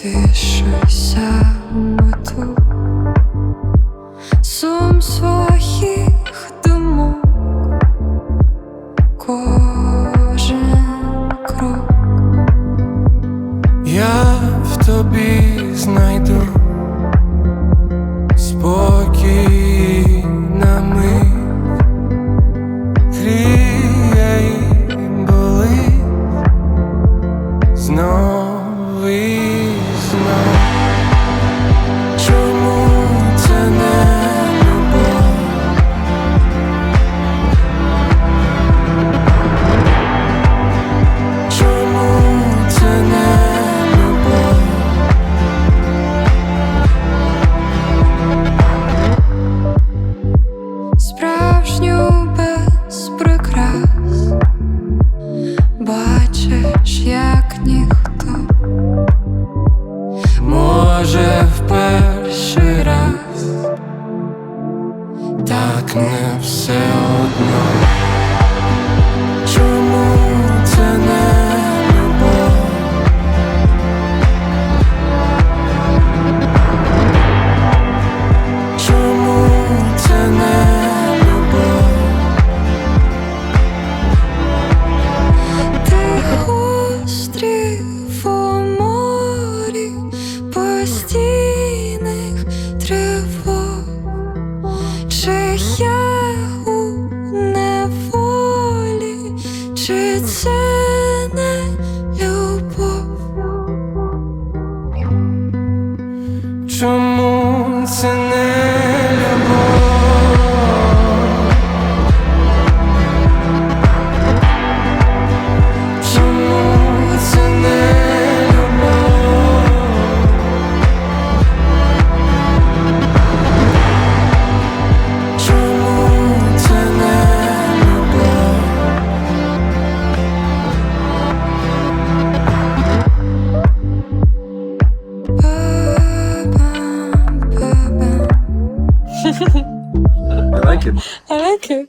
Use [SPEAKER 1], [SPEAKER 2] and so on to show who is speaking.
[SPEAKER 1] втишуся мету сум своїх думок, кожен крок.
[SPEAKER 2] Я в тобі знайду спокій Може, в перший раз так не все одно.
[SPEAKER 1] Чи я у неволі, чи це не любов?
[SPEAKER 2] Чому це не любов?
[SPEAKER 3] I like it.
[SPEAKER 1] I like it.